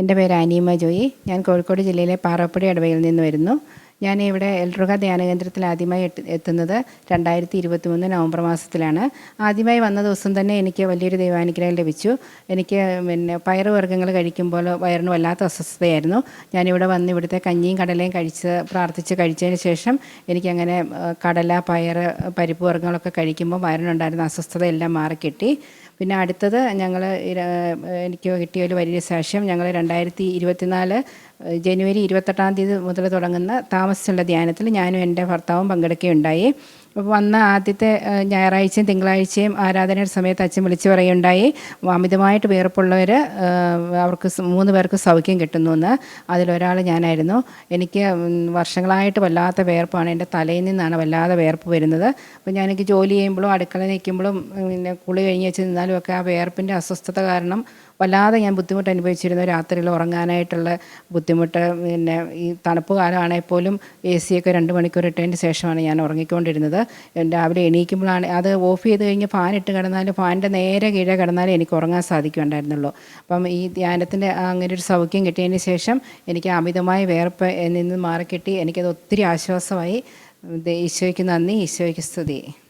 എന്റെ പേര് അനീമ ജോയി. ഞാൻ കോഴിക്കോട് ജില്ലയിലെ പാറപ്പടി ഇടവയിൽ നിന്ന് വരുന്നു. ഞാൻ ഇവിടെ എൽറുക ധ്യാന കേന്ദ്രത്തിൽ ആദ്യമായി എത്തി- എത്തുന്നത് രണ്ടായിരത്തി ഇരുപത്തി മൂന്ന് നവംബർ മാസത്തിലാണ്. ആദ്യമായി വന്ന ദിവസം തന്നെ എനിക്ക് വലിയൊരു ദൈവാനുഗ്രഹം ലഭിച്ചു. എനിക്ക് പിന്നെ പയറുവർഗങ്ങൾ കഴിക്കുമ്പോൾ വയറിന് വല്ലാത്ത അസ്വസ്ഥതയായിരുന്നു. ഞാനിവിടെ വന്ന് ഇവിടുത്തെ കഞ്ഞിയും കടലയും കഴിച്ച് പ്രാർത്ഥിച്ച് കഴിച്ചതിന് ശേഷം എനിക്കങ്ങനെ കടല പയർ പരിപ്പ് വർഗങ്ങളൊക്കെ കഴിക്കുമ്പോൾ വയറിനുണ്ടായിരുന്ന അസ്വസ്ഥതയെല്ലാം മാറിക്കിട്ടി. പിന്നെ അടുത്തത് ഞങ്ങൾ എനിക്ക് കിട്ടിയ ഒരു വലിയ സാക്ഷ്യം ഞങ്ങൾ രണ്ടായിരത്തി ഇരുപത്തിനാല് ജനുവരി ഇരുപത്തെട്ടാം തീയതി മുതൽ തുടങ്ങുന്ന താമസിച്ചുള്ള ധ്യാനത്തിൽ ഞാനും എന്റെ ഭർത്താവും പങ്കെടുക്കുകയുണ്ടായി. വന്ന ആദ്യത്തെ ഞായറാഴ്ചയും തിങ്കളാഴ്ചയും ആരാധനയുടെ സമയത്ത് അച്ഛൻ വിളിച്ചു പറയുണ്ടായി അമിതമായിട്ട് വേർപ്പുള്ളവർ അവർക്ക് മൂന്ന് പേർക്ക് സൗഖ്യം കിട്ടുന്നു എന്ന് അതിലൊരാൾ ഞാനായിരുന്നു. എനിക്ക് വർഷങ്ങളായിട്ട് വല്ലാത്ത വേർപ്പാണ് എന്റെ തലയിൽ നിന്നാണ് വല്ലാതെ വേർപ്പ് വരുന്നത്. അപ്പോൾ ഞാൻ എനിക്ക് ജോലി ചെയ്യുമ്പോഴും അടുക്കള നിൽക്കുമ്പോഴും പിന്നെ കുളി കഴിഞ്ഞ് വെച്ച് നിന്നാലും ഒക്കെ ആ വേർപ്പിന്റെ അസ്വസ്ഥത കാരണം വല്ലാതെ ഞാൻ ബുദ്ധിമുട്ട് അനുഭവിച്ചിരുന്നു. രാത്രിയിൽ ഉറങ്ങാനായിട്ടുള്ള ബുദ്ധിമുട്ട് പിന്നെ ഈ തണുപ്പ് കാലമാണെങ്കിൽ പോലും എ സി ഒക്കെ രണ്ട് മണിക്കൂർ ഇട്ടതിന് ശേഷമാണ് ഞാൻ ഉറങ്ങിക്കൊണ്ടിരുന്നത്. രാവിലെ എണീക്കുമ്പോഴാണ് അത് ഓഫ് ചെയ്ത് കഴിഞ്ഞ് ഫാൻ ഇട്ട് കിടന്നാലും ഫാനിന്റെ നേരെ കീഴെ കിടന്നാലേ എനിക്ക് ഉറങ്ങാൻ സാധിക്കുന്നുണ്ടായിരുന്നുള്ളൂ. അപ്പം ഈ ധ്യാനത്തിന്റെ അങ്ങനെ ഒരു സൗഖ്യം കിട്ടിയതിന് ശേഷം എനിക്ക് അമിതമായ വേർപ്പ് നിന്ന് മാറിക്കിട്ടി. എനിക്കത് ഒത്തിരി ആശ്വാസമായി. ഈശോയ്ക്ക് നന്ദി. ഈശോയ്ക്ക് സ്തുതി.